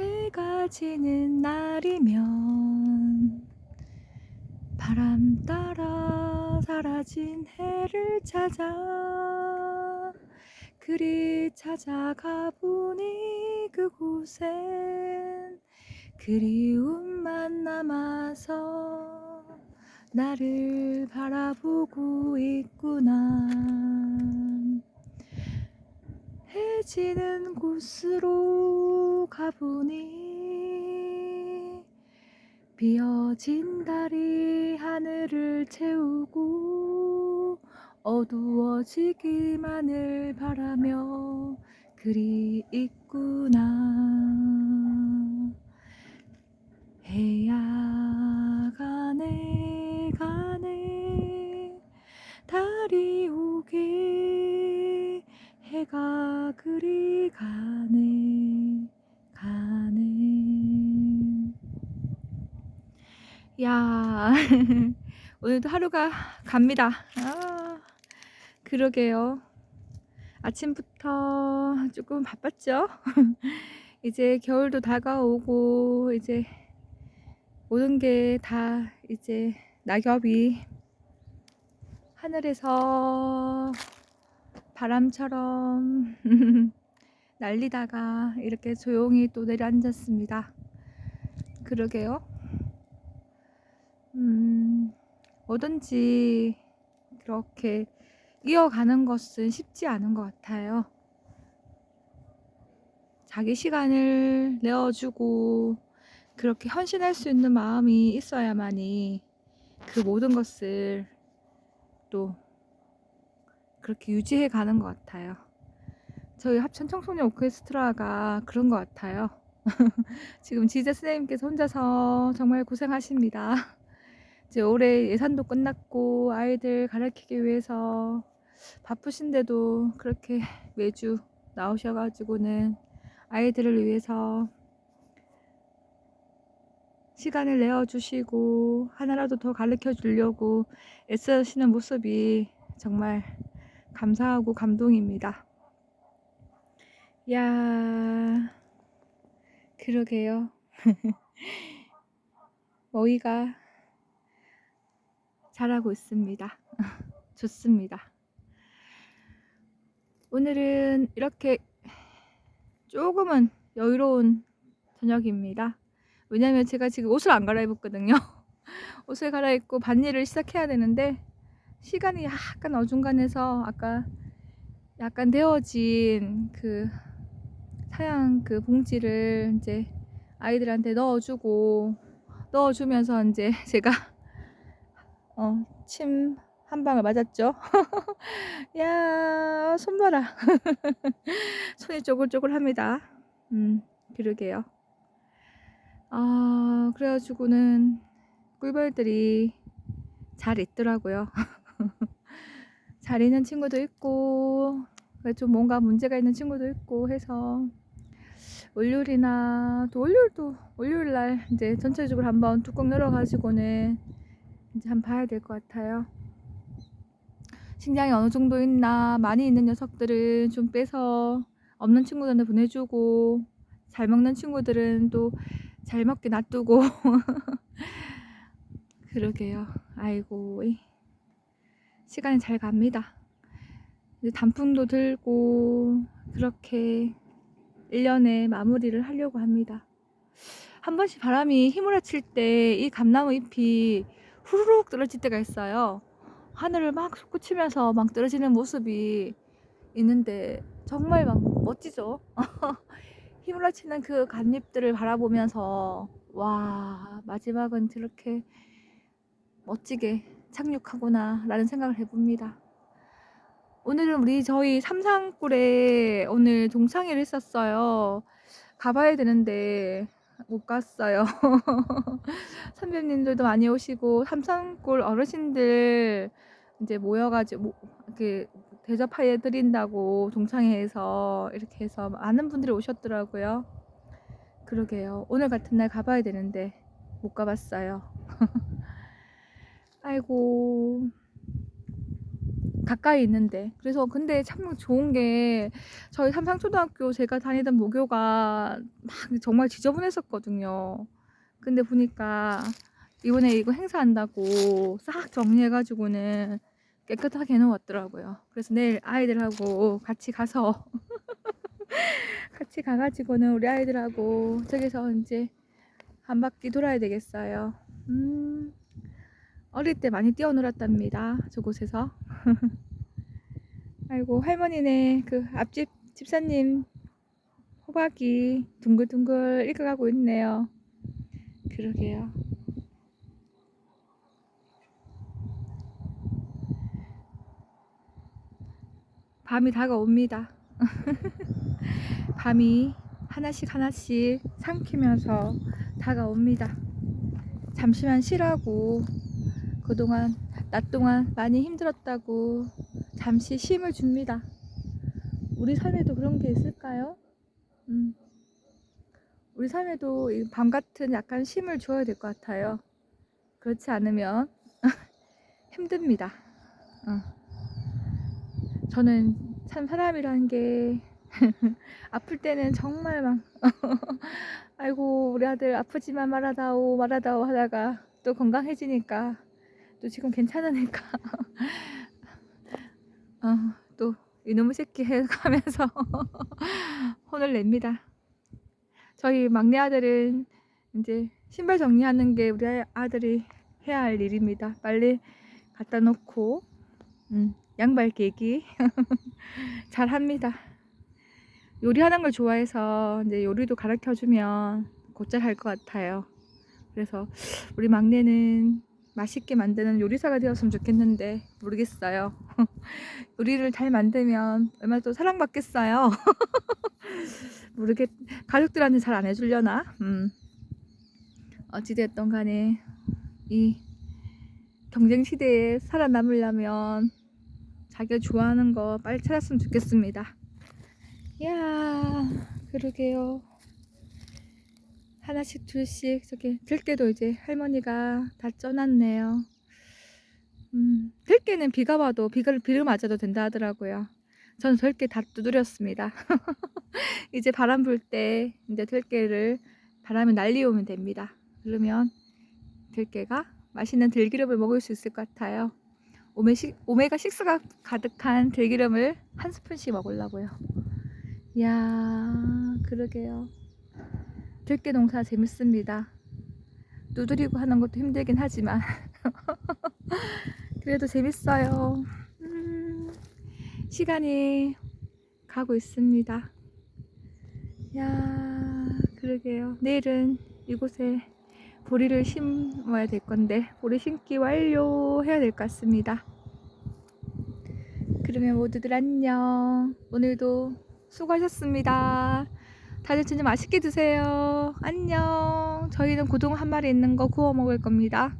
해가 지는 날이면 바람 따라 사라진 해를 찾아 그리 찾아가 보니 그곳엔 그리움만 남아서 나를 바라보고 있구나 해 지는 곳으로 가보니 비어진 달이 하늘을 채우고 어두워지기만을 바라며 그리 있구나 야 오늘도 하루가 갑니다 아 그러게요 아침부터 조금 바빴죠 이제 겨울도 다가오고 이제 모든 게 다 이제 낙엽이 하늘에서 바람처럼 날리다가 이렇게 조용히 또 내려앉았습니다. 그러게요. 음, 뭐든지 그렇게 이어가는 것은 쉽지 않은 것 같아요. 자기 시간을 내어주고 그렇게 헌신할 수 있는 마음이 있어야만이 그 모든 것을 또 그렇게 유지해 가는 것 같아요. 저희 합천 청소년 오케스트라가 그런 것 같아요. 지금 지재 선생님께서 혼자서 정말 고생하십니다. 이제 올해 예산도 끝났고 아이들 가르치기 위해서 바쁘신데도 그렇게 매주 나오셔가지고는 아이들을 위해서 시간을 내어주시고 하나라도 더 가르쳐 주려고 애쓰시는 모습이 정말 감사하고 감동입니다. 야, 그러게요. 머위가 잘하고 있습니다. 좋습니다. 오늘은 이렇게 조금은 여유로운 저녁입니다. 왜냐면 제가 지금 옷을 안 갈아입었거든요. 옷을 갈아입고 밭일을 시작해야 되는데 시간이 약간 어중간해서 아까 약간 데워진 그 사양 그 봉지를 이제 아이들한테 넣어주고 넣어주면서 이제 제가 어, 침 한 방을 맞았죠. 야, 손 봐라. 손이 쪼글쪼글합니다. 음, 그러게요. 아, 그래가지고는 꿀벌들이 잘 있더라고요. 잘 있는 친구도 있고, 좀 뭔가 문제가 있는 친구도 있고 해서, 월요일이나, 또 월요일도, 월요일 날 이제 전체적으로 한번 뚜껑 열어가지고는 이제 한번 봐야 될 것 같아요. 식량이 어느 정도 있나, 많이 있는 녀석들은 좀 빼서 없는 친구들한테 보내주고, 잘 먹는 친구들은 또 잘 먹게 놔두고 그러게요. 아이고 시간이 잘 갑니다. 이제 단풍도 들고 그렇게 1년에 마무리를 하려고 합니다. 한 번씩 바람이 휘몰아칠 때 이 감나무 잎이 후루룩 떨어질 때가 있어요. 하늘을 막 솟구치면서 막 떨어지는 모습이 있는데 정말 막 멋지죠. 휘몰아치는 그 갓잎들을 바라보면서 와 마지막은 저렇게 멋지게 착륙하구나 라는 생각을 해봅니다. 오늘은 우리 저희 삼산골에 오늘 동창회를 했었어요. 가봐야 되는데 못 갔어요. 선배님들도 많이 오시고 삼산골 어르신들 이제 모여가지고 그 대접해 드린다고 동창회에서 이렇게 해서 많은 분들이 오셨더라고요. 그러게요. 오늘 같은 날 가봐야 되는데 못 가봤어요. 아이고 가까이 있는데 그래서 근데 참 좋은 게 저희 삼상초등학교 제가 다니던 모교가 막 정말 지저분했었거든요. 근데 보니까 이번에 이거 행사한다고 싹 정리해가지고는 깨끗하게 해놓았더라고요. 그래서 내일 아이들하고 같이 가서 같이 가가지고는 우리 아이들하고 저기서 이제 한 바퀴 돌아야 되겠어요. 음, 어릴 때 많이 뛰어놀았답니다. 저곳에서. 아이고 할머니네 그 앞집 집사님 호박이 둥글둥글 익어가고 있네요. 그러게요. 밤이 다가옵니다. 밤이 하나씩 하나씩 삼키면서 다가옵니다. 잠시만 쉬라고 그동안 낮 동안 많이 힘들었다고 잠시 쉼을 줍니다. 우리 삶에도 그런 게 있을까요? 음. 우리 삶에도 이밤 같은 약간 쉼을 줘야 될 것 같아요. 그렇지 않으면 힘듭니다. 어. 저는 참 사람이라는 게 아플 때는 정말 막 아이고 우리 아들 아프지만 말하다오 말하다오 하다가 또 건강해지니까 또 지금 괜찮으니까 어, 또 이놈의 새끼 해가면서 혼을 냅니다. 저희 막내 아들은 이제 신발 정리하는 게 우리 아들이 해야 할 일입니다. 빨리 갖다 놓고 음, 양발 깨기 잘 합니다. 요리하는 걸 좋아해서 이제 요리도 가르쳐 주면 곧잘 할 것 같아요. 그래서 우리 막내는 맛있게 만드는 요리사가 되었으면 좋겠는데 모르겠어요. 요리를 잘 만들면 얼마나 또 사랑받겠어요. 모르겠 가족들한테 잘 안 해주려나? 음. 어찌됐든 간에 이 경쟁 시대에 살아남으려면 자기가 좋아하는 거 빨리 찾았으면 좋겠습니다. 이야, 그러게요. 하나씩 둘씩 저기 들깨도 이제 할머니가 다 쪄놨네요. 음, 들깨는 비가 와도 비가 비를 맞아도 된다 하더라고요. 저는 들깨 다 두드렸습니다. 이제 바람 불 때 이제 들깨를 바람이 날리오면 됩니다. 그러면 들깨가 맛있는 들기름을 먹을 수 있을 것 같아요. 오메 시, 오메가 6가 가득한 들기름을 한 스푼씩 먹으려고요. 이야, 그러게요. 들깨 농사 재밌습니다. 두드리고 하는 것도 힘들긴 하지만 그래도 재밌어요. 음, 시간이 가고 있습니다. 야, 그러게요. 내일은 이곳에 보리를 심어야 될 건데 보리 심기 완료해야 될 것 같습니다. 그러면 모두들 안녕. 오늘도 수고하셨습니다. 다들 저녁 맛있게 드세요. 안녕. 저희는 고등 한 마리 있는 거 구워 먹을 겁니다.